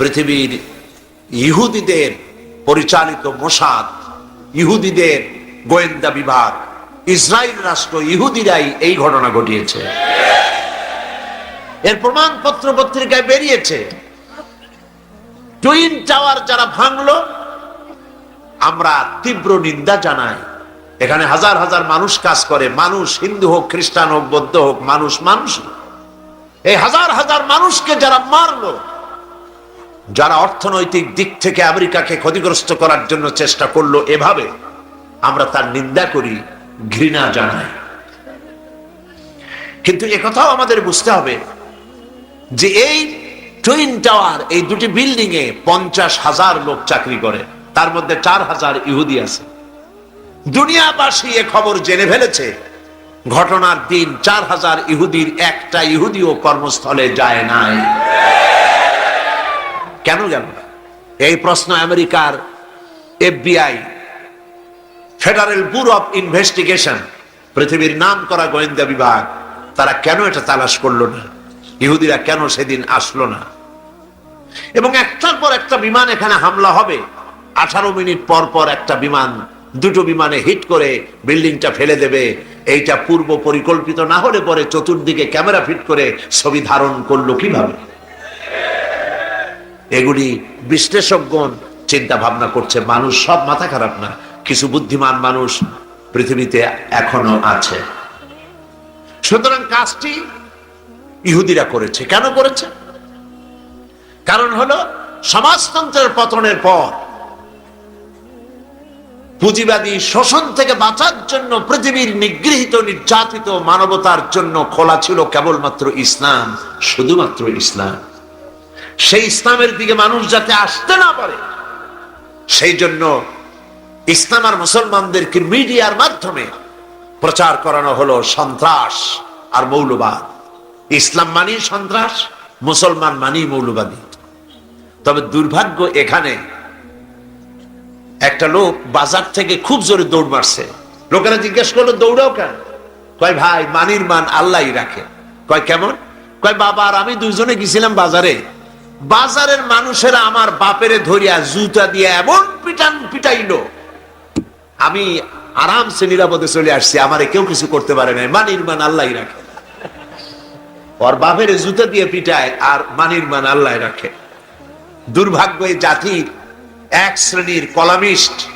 পৃথিবীর ইহুদিদের পরিচালিত মোসাদ, ইহুদিদের গোয়েন্দা বিভাগ, ইসরায়েল রাষ্ট্র, ইহুদিরাই এই ঘটনা ঘটিয়েছে। এর প্রমাণপত্র পত্রিকায় বেরিয়েছে, টুইন টাওয়ার যারা ভাঙলো, আমরা তীব্র নিন্দা জানাই। এখানে হাজার হাজার মানুষ কাজ করে, মানুষ হিন্দু হোক, খ্রিস্টান হোক, বৌদ্ধ হোক, মানুষ মানুষ এই হাজার হাজার মানুষকে যারা মারলো যারা অর্থনৈতিক দিক থেকে আমেরিকাকে ক্ষতিগ্রস্ত করার জন্য চেষ্টা করল এভাবে, আমরা তার নিন্দা করি, ঘৃণা জানাই। কিন্তু একথাও আমাদের বুঝতে হবে যে এই টুইন টাওয়ার, এই দুটি বিল্ডিং এ পঞ্চাশ হাজার লোক চাকরি করে, তার মধ্যে চার হাজার ইহুদি আছে। দুনিয়াবাসী এ খবর জেনে ফেলেছে, ঘটনার দিন চার হাজার ইহুদির একটা ইহুদিও কর্মস্থলে যায় নাই। কেন গেল না? এই প্রশ্ন আমেরিকার FBI, federal bureau of investigation, পৃথিবীর নাম করা গোয়েন্দা বিভাগ, তারা কেন এটা তালাশ করল না? ইহুদিরা কেন সেদিন আসলো না? এবং একটার পর একটা বিমান এখানে হামলা হবে। আঠারো মিনিট পর পর একটা বিমান, দুটো বিমানে হিট করে বিল্ডিংটা ফেলে দেবে। এইটা পূর্ব পরিকল্পিত না হলে পরে চতুর্দিকে ক্যামেরা ফিট করে ছবি ধারণ করল কীভাবে? এগুলি বিশ্লেষকগণ চিন্তা ভাবনা করছে, মানুষ সব মাথা খারাপ না, কিছু বুদ্ধিমান মানুষ পৃথিবীতে এখনও আছে। সুতরাং কাজটি ইহুদিরা করেছে। কেন করেছে? কারণ হলো সমাজতন্ত্রের পতনের পর পুঁজিবাদী শোষণ থেকে বাঁচার জন্য পৃথিবীর নিগৃহীত, নির্যাতিত মানবতার জন্য খোলা ছিল কেবলমাত্র ইসলাম, শুধুমাত্র ইসলাম। সেই ইসলামের দিকে মানুষ যাতে আসতে না পারে, সেই জন্য ইসলাম আর মুসলমানদেরকে মিডিয়ার মাধ্যমে প্রচার করানো হলো সন্ত্রাস আর মৌলবাদ। ইসলাম মানি সন্ত্রাস, মুসলমান মানি মৌলবাদী। তবে দুর্ভাগ্য এখানে একটা লোক বাজার থেকে খুব জোরে দৌড় মারছে। লোকেরা জিজ্ঞেস করল, দৌড়াও কেন? কয়, ভাই, মানির মান আল্লাহই রাখে। কয়, কেমন? কয়, বাবা আর আমি দুইজনে গেছিলাম বাজারে। বাজারের মানুষেরা আমার বাপেরে ধরিয়া জুতা দিয়ে এমন পিটান, পিটাইলো। আমি আরামসে নিরাপদে চলে আসছি, আমারে কেউ কিছু করতে পারে না মানির মান আল্লাহই রাখে। ওর বাপের জুতা দিয়ে পিটায় আর মানির মান আল্লাহ রাখে। দুর্ভাগ্য এই জাতির এক শ্রেণির কলামিস্ট,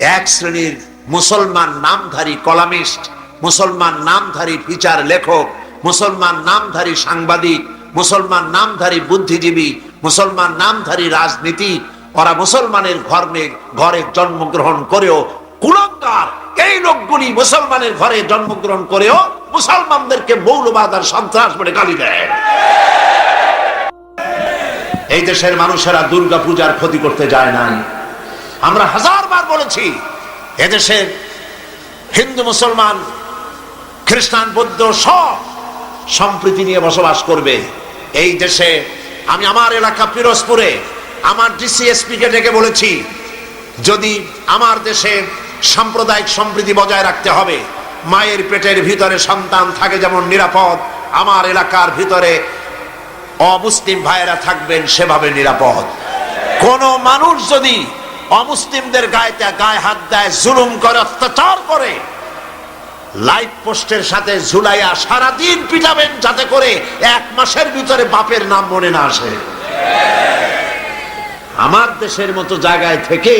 এক শ্রেণির মুসলমান নামধারী কলামিস্ট, মুসলমান নামধারী ফিচার লেখক, মুসলমান নামধারী সাংবাদিক মুসলমান নামধারী বুদ্ধিজীবী, মুসলমান নামধারী রাজনীতি, ওরা মুসলমানের ঘরে ঘরে জন্মগ্রহণ করেও কুলঙ্কার এই লোকগুলি মুসলমানের ঘরে জন্মগ্রহণ করেও মুসলমানদেরকে মৌলবাদ আর সন্ত্রাস বলে গালি দেয়। এই দেশের মানুষেরা দুর্গা পূজার ক্ষতি করতে যায় নাই। আমরা হাজার বার বলেছি এদেশের হিন্দু, মুসলমান, খ্রিস্টান, বৌদ্ধ সব সম্প্রীতি নিয়ে বসবাস করবে। এই দেশে আমি আমার এলাকা পিরোজপুরে আমার ডিসিএসপি কে ডেকে বলেছি, যদি আমার দেশে সাম্প্রদায়িক সম্প্রীতি বজায় রাখতে হবে, মায়ের পেটের ভিতরে সন্তান থাকে যেমন নিরাপদ, আমার এলাকার ভিতরে অমুসলিম ভাইয়েরা থাকবেন সেভাবে নিরাপদ। কোন মানুষ যদি অমুসলিমদের গায়ে গায়ে হাত দেয়, জুলুম করে, অত্যাচার করে লাইভ পোস্টের সাথে ঝুলাইয়া সারাদিন পিটাবেন যাতে করে এক মাসের ভিতরে বাপের নাম মনে না আসে। আমার দেশের মতো জায়গায় থেকে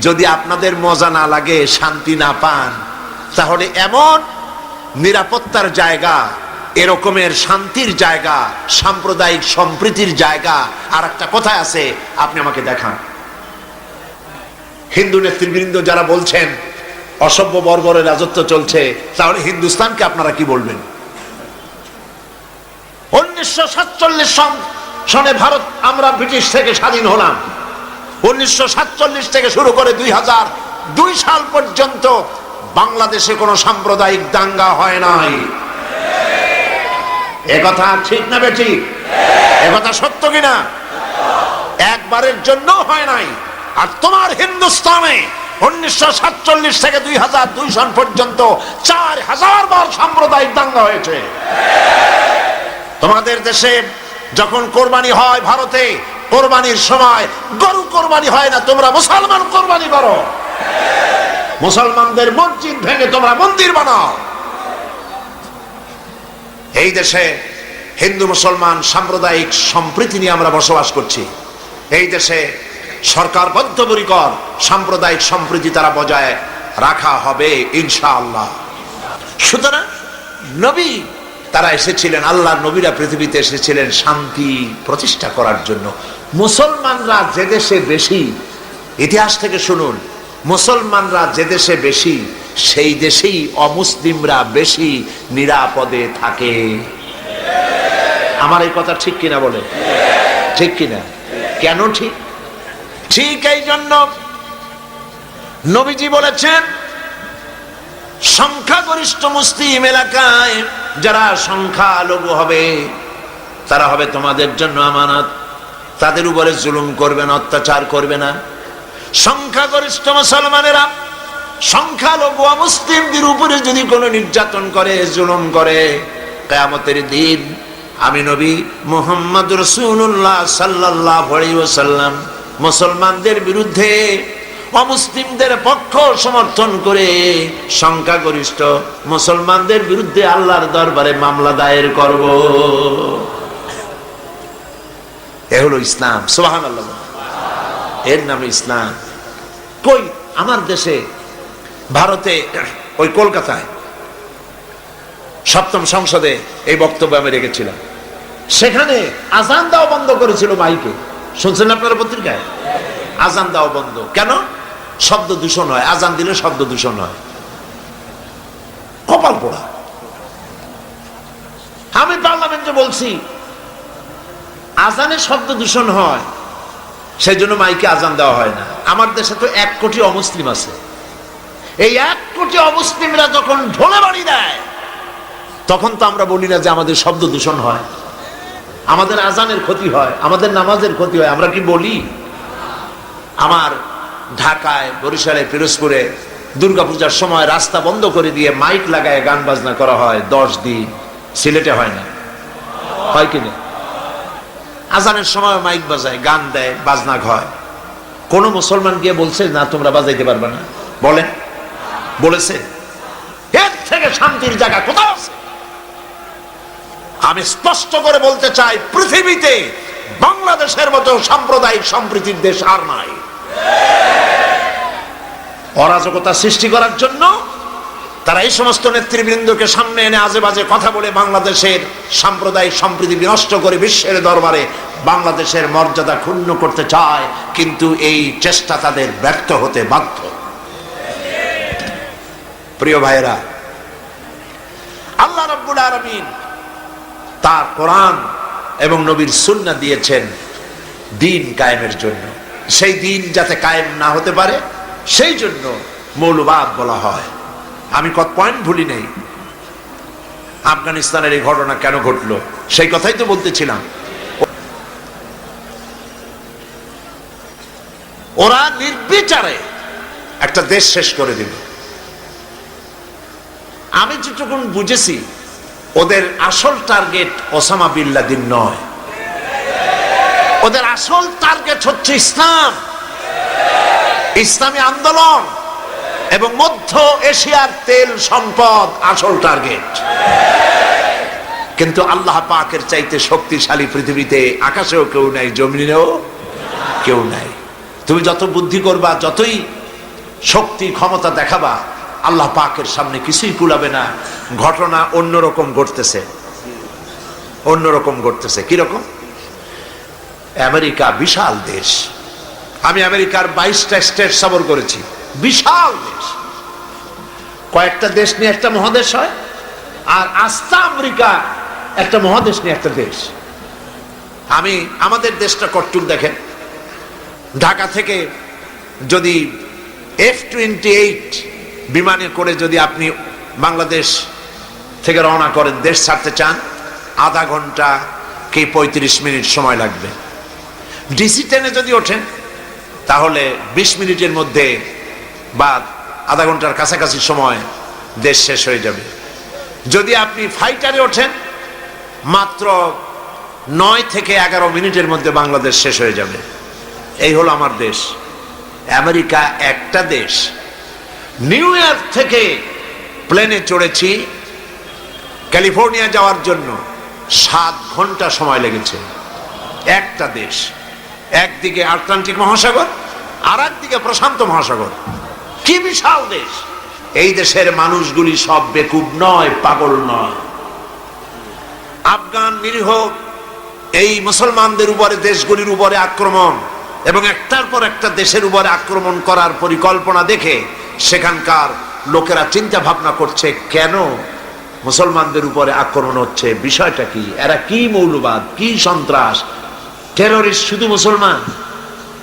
যদি আপনাদের মজা না লাগে, শান্তি না পান, তাহলে এমন নিরাপত্তার জায়গা, এরকমের শান্তির জায়গা, সাম্প্রদায়িক সম্প্রীতির জায়গা আর একটা কোথায় আছে, আপনি আমাকে দেখান। হিন্দু নেতৃবৃন্দ যারা বলছেন অসভ্য বর্বরের রাজত্ব চলছে, তাহলে হিন্দুস্তানকে আপনারা কি বলবেন? উনিশশো সাতচল্লিশ সন ভারত, আমরা ব্রিটিশ থেকে স্বাধীন হলাম। উনিশশো সাতচল্লিশ থেকে শুরু করে দুই হাজার দুই সাল পর্যন্ত বাংলাদেশে কোনো সাম্প্রদায়িক দাঙ্গা হয় নাই। একথা ঠিক না বেঠি একথা সত্য কিনা? একবারের জন্য হয় নাই। আর তোমার হিন্দুস্তানে উনিশশো সাতচল্লিশ থেকে দুই হাজার দুই সন পর্যন্ত চার হাজার বার সাম্প্রদায়িক দাঙ্গা হয়েছে। তোমাদের দেশে যখন কোরবানি হয় ভারতে, কোরবানির সময় গরু কোরবানি হয় না, তোমরা মুসলমান কোরবানি করো। মুসলমানদের মসজিদ ভেঙে তোমরা মন্দির বানাও। এই দেশে হিন্দু, মুসলমান সাম্প্রদায়িক সম্প্রীতি নিয়ে আমরা বসবাস করছি। এই দেশে সরকার বদ্ধপরিকর সাম্প্রদায়িক সম্প্রীতি তারা বজায় রাখা হবে, ইনশাআল্লাহ। সুতরাং নবী, তারা এসেছিলেন আল্লাহ নবীরা পৃথিবীতে এসেছিলেন শান্তি প্রতিষ্ঠা করার জন্য। মুসলমানরা যে দেশে বেশি, ইতিহাস থেকে শুনুন, মুসলমানরা যে দেশে বেশি, সেই দেশেই অমুসলিমরা বেশি নিরাপদে থাকে। আমার এই কথা ঠিক কিনা বলে? ঠিক কিনা? কেন ঠিক? ঠিক এই জন্য নবীজি বলেছেন, সংখ্যাগরিষ্ঠ মুসলিম এলাকায় যারা সংখ্যালঘু হবে, তারা হবে তোমাদের জন্য আমানত। তাদের উপরে জুলুম করবে না, অত্যাচার করবে না। সংখ্যাগরিষ্ঠ মুসলমানেরা সংখ্যালঘু মুসলিমদের উপরে যদি কোনো নির্যাতন করে, জুলুম করে, কেয়ামতের দিন আমি নবী মোহাম্মদ রসুল্লাহ সাল্লাহ সাল্লাম মুসলমানদের বিরুদ্ধে অমুসলিমদের পক্ষ সমর্থন করে সংখ্যাগরিষ্ঠ মুসলমানদের বিরুদ্ধে আল্লাহর দরবারে মামলা দায়ের করব। এ হলো ইসলাম সোহান আল্লাহ এর নামে ইসলাম। কই? আমার দেশে, ভারতে, ওই কলকাতায় সপ্তম সংসদে এই বক্তব্য আমি রেখেছিলাম। সেখানে আজান দাও বন্ধ করেছিল মাইকে। শুনছেন আপনারা পত্রিকায়? আজান দেওয়া বন্ধ। কেন? শব্দ দূষণ হয়, আজান দিলে শব্দ দূষণ হয়। কপাল পোড়া। আমি পার্লামেন্টে বলছি, আজানে শব্দ দূষণ হয় সেই জন্য মাইকে আজান দেওয়া হয় না। আমার দেশে তো এক কোটি অমুসলিম আছে। এই এক কোটি অমুসলিমরা যখন ঢোলে বাড়ি দেয়, তখন তো আমরা বলি না যে আমাদের শব্দ দূষণ হয়। আমাদের আজানের ক্ষতি হয়, আমাদের নামাজের ক্ষতি হয়। আমরা কি বলি? আমার ঢাকায়, বরিশালে, পিরোজপুরে দুর্গাপূজার সময় রাস্তা বন্ধ করে দিয়ে মাইক লাগায় গান বাজনা করা হয়, দশ দিন। সিলেটে হয় না। হয় কিনা আজানের সময় মাইক বাজায়, গান দেয়, বাজনা হয়। কোন মুসলমান গিয়ে বলছে, না, তোমরা বাজাইতে পারবে না। বলেন। বলেছে। এর থেকে শান্তির জায়গা কোথাও আছে? আমি স্পষ্ট করে বলতে চাই, পৃথিবীতে বাংলাদেশের মতো সাম্প্রদায়িক সম্প্রীতির দেশ আর নাই। অরাজকতা সৃষ্টি করার জন্য তারা এই সমস্ত নেতৃবৃন্দকে সামনে এনে আজে বাজে কথা বলে বাংলাদেশের সাম্প্রদায়িক সম্প্রীতি বিনষ্ট করে বিশ্বের দরবারে বাংলাদেশের মর্যাদা ক্ষুণ্ণ করতে চায়, কিন্তু এই চেষ্টা তাদের ব্যর্থ হতে বাধ্য। প্রিয় ভাইয়েরা, আল্লাহ রব্বুল আলমিন তার কোরআন এবং নবীর সুন্না দিয়েছেন দিন কায়েমের জন্য। সেই দিন যাতে কায়েম না হতে পারে সেই জন্য মৌলবাদ বলা হয়। আমি কত পয়েন্ট ভুলি নেই। আফগানিস্তানের এই ঘটনা কেন ঘটলো? সেই কথাই তো বলতেছিলাম। ওরা নির্বিচারে একটা দেশ শেষ করে দিল। আমি যেটুকুন বুঝেছি, ওদের আসল টার্গেট ওসামা বিল্লাদিন নয়। ওদের আসল টার্গেট হচ্ছে ইসলাম। ইসলামী আন্দোলন এবং মধ্য এশিয়ার তেল সম্পদ আসল টার্গেট কিন্তু আল্লাহ পাকের চাইতে শক্তিশালী পৃথিবীতে আকাশেও কেউ নাই, জমিনেও কেউ নাই। তুমি যত বুদ্ধি করবা, যতই শক্তি, ক্ষমতা দেখাবা, আল্লাহ পাকের সামনে কিছুই কুলাবে না। ঘটনা অন্যরকম ঘটতেছে। অন্যরকম ঘটতেছে। কীরকম? আমেরিকা বিশাল দেশ। আমি আমেরিকার বাইশটা স্টেট সফর করেছি। বিশাল দেশ। কয়েকটা দেশ নিয়ে একটা মহাদেশ হয়, আর আস্তা আমেরিকা একটা মহাদেশ নিয়ে একটা দেশ। আমি আমাদের দেশটা কট্টুক দেখেন। ঢাকা থেকে যদি এফ টোয়েন্টি এইট বিমানে করে যদি আপনি বাংলাদেশ থেকে রওনা করেন, দেশ ছাড়তে চান, আধা ঘণ্টা কি পঁয়ত্রিশ মিনিট সময় লাগবে। ডিসি ট্রেনে যদি ওঠেন তাহলে বিশ মিনিটের মধ্যে বা আধা ঘণ্টার কাছাকাছি সময় দেশ শেষ হয়ে যাবে। যদি আপনি ফাইটারে ওঠেন, মাত্র নয় থেকে এগারো মিনিটের মধ্যে বাংলাদেশ শেষ হয়ে যাবে। এই হলো আমার দেশ। আমেরিকা একটা দেশ। নিউ ইয়র্ক থেকে প্লেনে চড়েছি, ক্যালিফোর্নিয়া যাওয়ার জন্য সাত ঘণ্টা সময় লেগেছে। একটা দেশ। একদিকে আটলান্টিক মহাসাগর আর একদিকে প্রশান্ত মহাসাগর। কি বিশাল দেশ! এই দেশের মানুষগুলি সব বেকুব নয়, পাগল নয়। আফগান নিরীহ, এই মুসলমানদের উপরে, দেশগুলির উপরে আক্রমণ এবং একটার পর একটা দেশের উপরে আক্রমণ করার পরিকল্পনা দেখে সেখানকার লোকেরা চিন্তা ভাবনা করছে, কেন মুসলমানদের উপরে আক্রমণ হচ্ছে? বিষয়টা কি? এরা কি মৌলবাদ, কি সন্ত্রাস? টেররিস্ট শুধু মুসলমান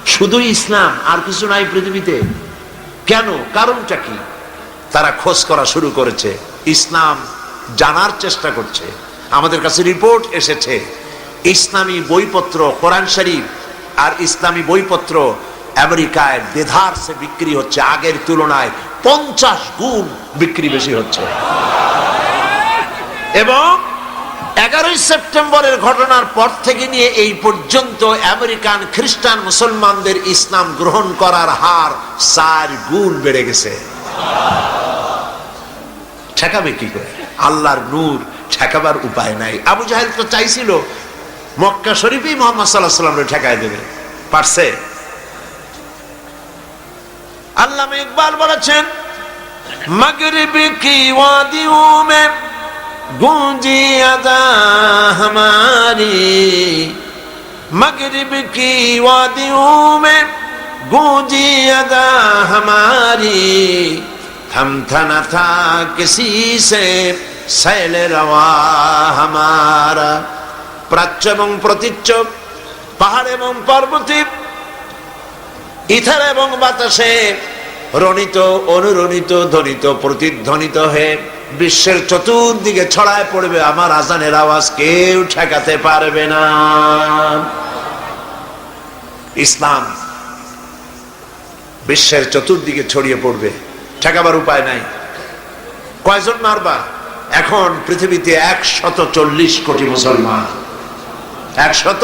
শুধু ইসলাম, আর কিছু নাই পৃথিবীতে। কেন? কারণটা কি? তারা খোঁজ করা শুরু করেছে, ইসলাম জানার চেষ্টা করছে। আমাদের কাছে রিপোর্ট এসেছে, ইসলামী বইপত্র, কোরআন শরীফ আর ইসলামী বইপত্র আমেরিকায় দেধারসে বিক্রি হচ্ছে, আগের তুলনায় পঞ্চাশ গুণ বিক্রি বেশি হচ্ছে। এবং এগারোই সেপ্টেম্বরের ঘটনার পর থেকে নিয়ে এই পর্যন্ত আমেরিকান, খ্রিস্টান, মুসলমানদের ইসলাম গ্রহণ করার হার চার গুণ বেড়ে গেছে। ঠেকাবে কি করে? আল্লাহর নূর ঠেকাবার উপায় নাই। আবু জাহেদ তো চাইছিল, মক্কা শরীফই মোহাম্মদ সাল্লাহ সাল্লামরে ঠেকাই দেবে। পারছে? আল্লাহ ইকবাল বলেছেন, মগরিবি কি ওয়াদি উমে गूंजी अदा हमारी मगरिब की वादियों में गूंजी अदा हमारी हम था न था किसी से सैल रवा हमारा প্রাচ্য এবং প্রতীচ্য পাহাড় এবং পর্বতী ইথার এবং বাতাসে রণিত অনুরণিত ধ্বনিত প্রতিধ্বনিত হয়ে বিশ্বের চতুর্দিকে ছড়ায় পড়বে আমার আজানের আওয়াজ, কেউ ঠেকাতে পারবে না। ইসলাম বিশ্বের চতুর্দিকে ছড়িয়ে পড়বে, ঠেকাবার উপায় নাই। কয়জন মারবা? এখন পৃথিবীতে একশত চল্লিশ কোটি মুসলমান। একশত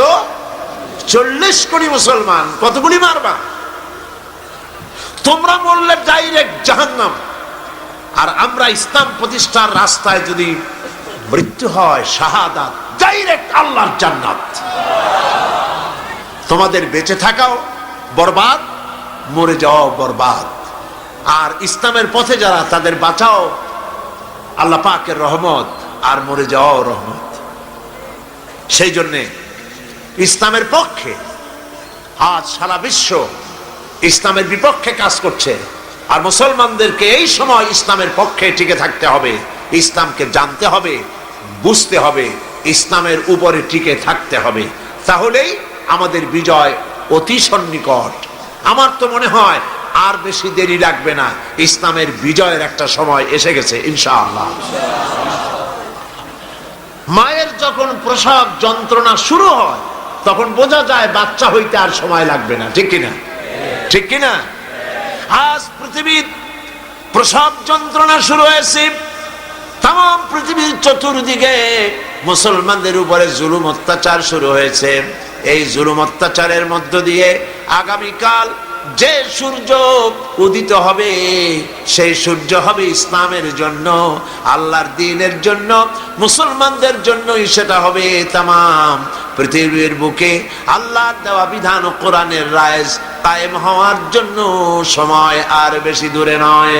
চল্লিশ কোটি মুসলমান, কতগুলি মারবা? তোমরা বললে ডাইরেক্ট জাহান্নাম। আর আমরা ইসলাম প্রতিষ্ঠার রাস্তায় যদি মৃত্যু হয়, শাহাদাত ডাইরেক্ট আল্লাহর জান্নাত। তোমাদের বেঁচে থাকাও বরবাদ, মরে যাওয়াও বরবাদ। আর ইসলামের পথে যারা, তাদের বাঁচাও আল্লাহ পাকের রহমত আর মরে যাওয়াও রহমত। সেই জন্যে ইসলামের পক্ষে, আজ সারা বিশ্ব ইসলামের বিপক্ষে কাজ করছে। আর মুসলমানদেরকে এই সময় ইসলামের পক্ষে টিকে থাকতে হবে, ইসলামকে জানতে হবে, বুঝতে হবে, ইসলামের উপরে টিকে থাকতে হবে। তাহলেই আমাদের বিজয় অতি সন্নিকট। আমার তো মনে হয় আর বেশি দেরি লাগবে না, ইসলামের বিজয়ের একটা সময় এসে গেছে, ইনশাআল্লাহ। মায়ের যখন প্রসব যন্ত্রণা শুরু হয়, তখন বোঝা যায় বাচ্চা হইতে আর সময় লাগবে না, ঠিক কিনা? ঠিক কিনা? আজ পৃথিবীর প্রসব যন্ত্রণা শুরু হয়েছে। তাম পৃথিবীর চতুর্দিকে মুসলমানদের উপরে জুলুম অত্যাচার শুরু হয়েছে। এই জুলুম অত্যাচারের মধ্য দিয়ে আগামীকাল যে সূর্য উদিত হবে, সেই সূর্য হবে ইসলামের জন্য, আল্লাহর দিনের জন্য, মুসলমানদের জন্যই সেটা হবে তামাম। পৃথিবীর বুকে আল্লাহর দেওয়া বিধান ও কোরআনের রায় কায়েম হওয়ার জন্য সময় আর বেশি দূরে নয়।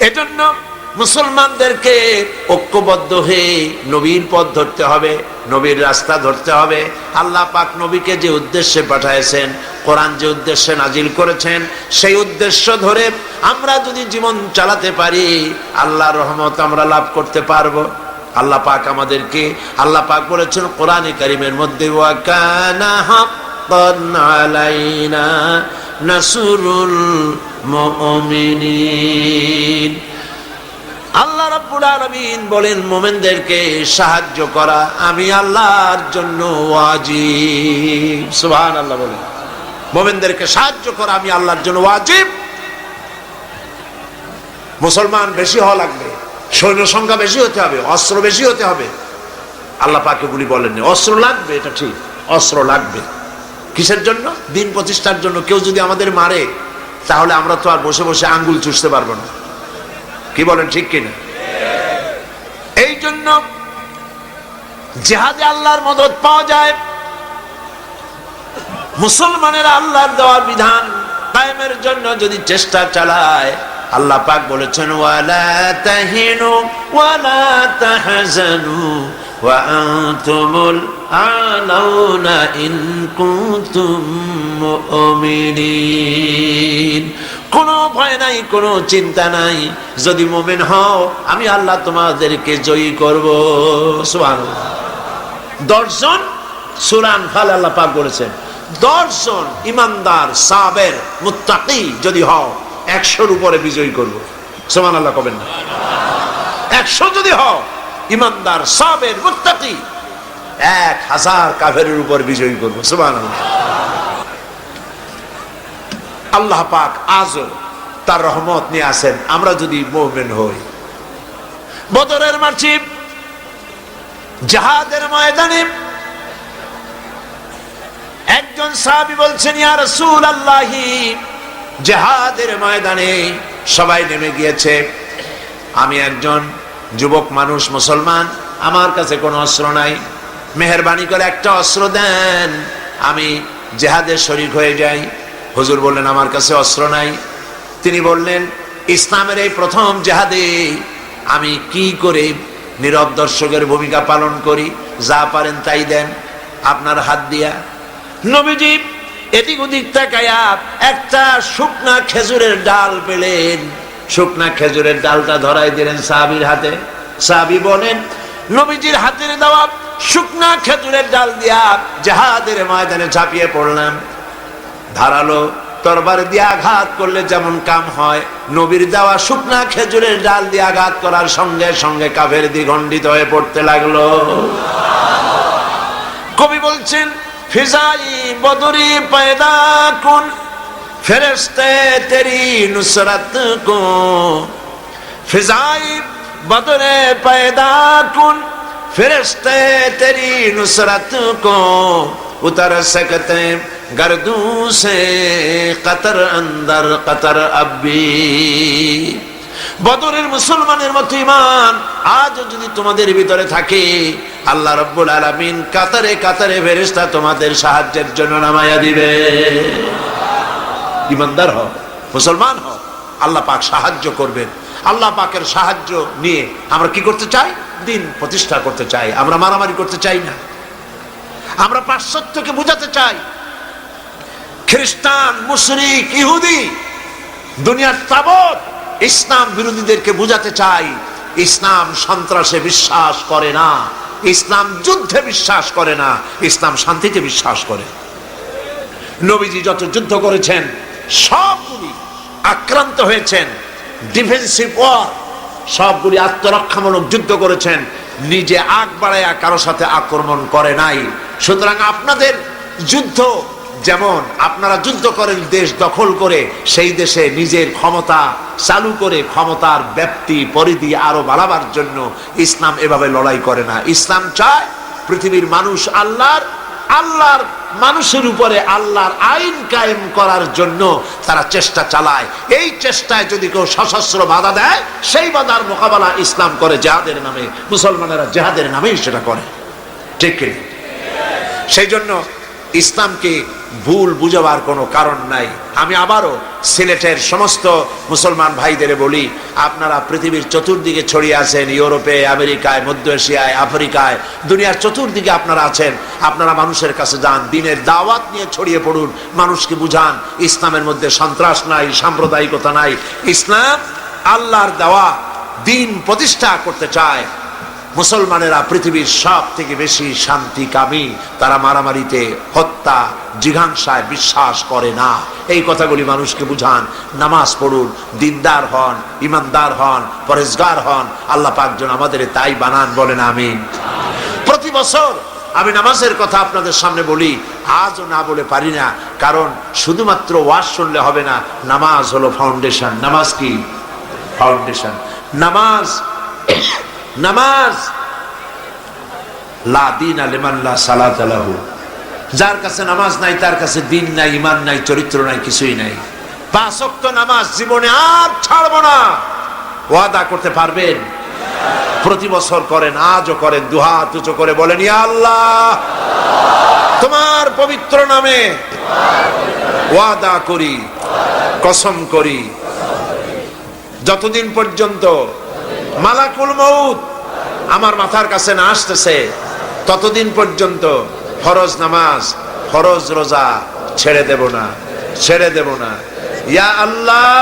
এজন্য মুসলমানদেরকে ঐক্যবদ্ধ হয়ে নবীর পথ ধরতে হবে, নবীর রাস্তা ধরতে হবে। আল্লাহ পাক নবীকে যে উদ্দেশ্যে পাঠাইছেন, কোরআন যে উদ্দেশ্যে নাজিল করেছেন, সেই উদ্দেশ্য ধরে আমরা যদি জীবন চালাতে পারি, আল্লাহর রহমত আমরা লাভ করতে পারব। আল্লাহ পাক আমাদেরকে, আল্লাহ পাক বলেছেন, কোরআন কারিমের মধ্যে নাসরুল মুমিনিন। আল্লাহ রাব্বুল আলামিন বলেন, মোমেনদেরকে সাহায্য করা আমি আল্লাহর জন্য ওয়াজিব। সুবহানাল্লাহ বলেন। মোমেনদেরকে সাহায্য করা আমি আল্লাহর জন্য ওয়াজিব। মুসলমান বেশি হওয়া লাগবে, সৈন্য সংখ্যা বেশি হতে হবে, অস্ত্র বেশি হতে হবে। আল্লাহ পাকে বলি বলেননি। অস্ত্র লাগবে, এটা ঠিক। অস্ত্র লাগবে। কিসের জন্য? দিন প্রতিষ্ঠার জন্য। কেউ যদি আমাদের মারে, তাহলে আমরা তো আর বসে বসে আঙ্গুল চুষতে পারব না। কি বলেন ঠিক কিনা? এই জন্য জেহাদে আল্লাহর মদত পাওয়া যায়। মুসলমানের আল্লাহর দেওয়ার বিধান কায়েমের জন্য যদি চেষ্টা চালায়, আল্লাহ পাক বলেছেন, ওয়ালা তাহিনু ওয়ালা তাহজানু ওয়া আনতুমুল আলাউনা ইন কুনতুম মুমিনিন। কোনো ভয় নাই, কোনো চিন্তা নাই। যদি মুমিন হও, আমি আল্লাহ তোমাদেরকে জয়ী করব। সুবহানাল্লাহ। দর্শন সুরান ফাল আল্লাহ পাক বলেছেন দর্শন ইমানদার, সাবের, মুত্তাকি যদি হও, একশোর উপরে বিজয়ী করব। সমান আল্লাহ কবেন না। একশো যদি হও, ইমানদার, সাবের, মুত্তাকি, এক হাজার কাফেরের উপর বিজয়ী করব। সমান আল্লাহ আল্লাহ পাক আজও তার রহমত নিয়ে আসেন আমরা যদি মোহমেন হই। বদরের মার্চি জাহাদের ময়দানে একজন সাহাবি বলছেন, ইয়া রাসূল আল্লাহি জেহাদের ময়দানে সবাই নেমে গিয়েছে। আমি একজন যুবক মানুষ, মুসলমান, আমার কাছে কোনো অস্ত্র নাই। মেহরবানি করে একটা অস্ত্র দেন। আমি জেহাদের শরিক হয়ে যাই। হুজুর বললেন, আমার কাছে অস্ত্র নাই। তিনি বললেন, ইসলামের এই প্রথম জেহাদে আমি কি করে নীরব দর্শকের ভূমিকা পালন করি? যা পারেন তাই দেন। আপনার হাত দিয়া। নবীজি এদিক ওদিক তাকায়া একটা শুকনা খেজুরের ডাল পেলেন। শুকনা খেজুরের ডালটা ধরাই দিলেন সাহাবির হাতে। সাহাবি বলেন, নবীজির হাতের দেওয়া শুকনা খেজুরের ডাল দিয়া জাহাদের ময়দানে ঝাঁপিয়ে পড়লাম। ধারালো তরবার দিয়ে আঘাত করলে যেমন কাম হয়, নবীর দেওয়া শুকনা খেজুরের ডাল দিয়ে আঘাত করার সঙ্গে সঙ্গে কাফের দিঘণ্ডিত হয়ে পড়তে লাগল। কবি বলছেন, ফিজাই বদরি পয়দা কুন, ফেরেশতে তেরি নুসরত কো। ফিজাই বদরে পয়দা কুন, ফেরেশতে তেরি নুসরত কো। উতর সকতে گردوں سے قطر اندر قطر اب বদরের মুসলমানের মতো ইমান আজ যদি তোমাদের ভিতরে থাকে, আল্লাহ রব্বুল আলমিন কাতারে কাতারে ফেরিস্তা তোমাদের সাহায্যের জন্য নামায়া দিবে। ইমানদার হ মুসলমান হ আল্লাহ পাক সাহায্য করবেন। আল্লাহ পাকের সাহায্য নিয়ে আমরা কি করতে চাই? দিন প্রতিষ্ঠা করতে চাই। আমরা মারামারি করতে চাই না। আমরা পাশ্চাত্যকে বোঝাতে চাই। খ্রিস্টান, মুশরিক, ইহুদি, দুনিয়ার তাবৎ ইসলাম বিরোধীদেরকে বুঝাতে চাই, ইসলাম সন্ত্রাসে বিশ্বাস করে না, ইসলাম যুদ্ধে বিশ্বাস করে না, ইসলাম শান্তিতে বিশ্বাস করে। নবীজি যত যুদ্ধ করেছেন, সবগুলি আক্রান্ত হয়েছেন ডিফেন্সিভ ওয়ার সবগুলি আত্মরক্ষামূলক যুদ্ধ করেছেন, নিজে আগ বাড়াইয়া কারও সাথে আক্রমণ করে নাই। সুতরাং আপনাদের যুদ্ধ যেমন আপনারা যুদ্ধ করেন, দেশ দখল করে, সেই দেশে নিজের ক্ষমতা চালু করে, ক্ষমতার ব্যাপ্তি পরিধি আরও বাড়াবার জন্য ইসলাম এভাবে লড়াই করে না। ইসলাম চায় পৃথিবীর মানুষ আল্লাহর আল্লাহর মানুষের উপরে আল্লাহর আইন কায়েম করার জন্য তারা চেষ্টা চালায়। এই চেষ্টায় যদি কেউ সশস্ত্র বাধা দেয়, সেই বাধার মোকাবেলা ইসলাম করে জেহাদের নামে। মুসলমানেরা জেহাদের নামেই সেটা করে। ঠিক সেই জন্য ইসলামকে ভুল বুঝাবার কোনো কারণ নাই। আমি আবারও সিলেটের সমস্ত মুসলমান ভাইদের বলি, আপনারা পৃথিবীর চতুর্দিকে ছড়িয়ে আছেন, ইউরোপে, আমেরিকায়, মধ্য এশিয়ায়, আফ্রিকায়, দুনিয়ার চতুর্দিকে আপনারা আছেন, আপনারা মানুষের কাছে যান, দিনের দাওয়াত নিয়ে ছড়িয়ে পড়ুন, মানুষকে বুঝান, ইসলামের মধ্যে সন্ত্রাস নাই, সাম্প্রদায়িকতা নাই। ইসলাম আল্লাহর দেওয়া দিন প্রতিষ্ঠা করতে চায়। মুসলমানেরা পৃথিবীর সব থেকে বেশি শান্তি কামী তারা মারামারিতে হত্যা জিঘাংসায় বিশ্বাস করে না। এই কথাগুলি মানুষকে বুঝান। নামাজ পড়ুন, দিনদার হন, ইমানদার হন, পরেজগার হন, আল্লাহ পাকজন আমাদের তাই বানান বলেন, আমিন। প্রতি বছর আমি নামাজের কথা আপনাদের সামনে বলি, আজও না বলে পারি না, কারণ শুধুমাত্র ওয়াজ শুনলে হবে না, নামাজ হলো ফাউন্ডেশন নামাজ কি? ফাউন্ডেশন নামাজ নামাজ, লা দিন আলেমাল্লা সালাত আলাহু যার কাছে নামাজ নাই, তার কাছে দিন নাই ইমান নাই, চরিত্র নাই, কিছুই নাই। পাঁচ ওয়াক্ত নামাজ জীবনে আর ছাড়বো না। ওয়াদা করতে পারবেন? প্রতি বছর করেন, আজও করেন, দুহাত উঁচু করে বলেন, ইয়া আল্লাহ, তোমার পবিত্র নামে ওয়াদা করি, কসম করি। যতদিন পর্যন্ত মালাকুল মৌত আমার মাথার কাছে না আসতেছে, ততদিন পর্যন্ত ফরজ নামাজ ফরজ রোজা ছেড়ে দেব না ছেড়ে দেব না। ইয়া আল্লাহ!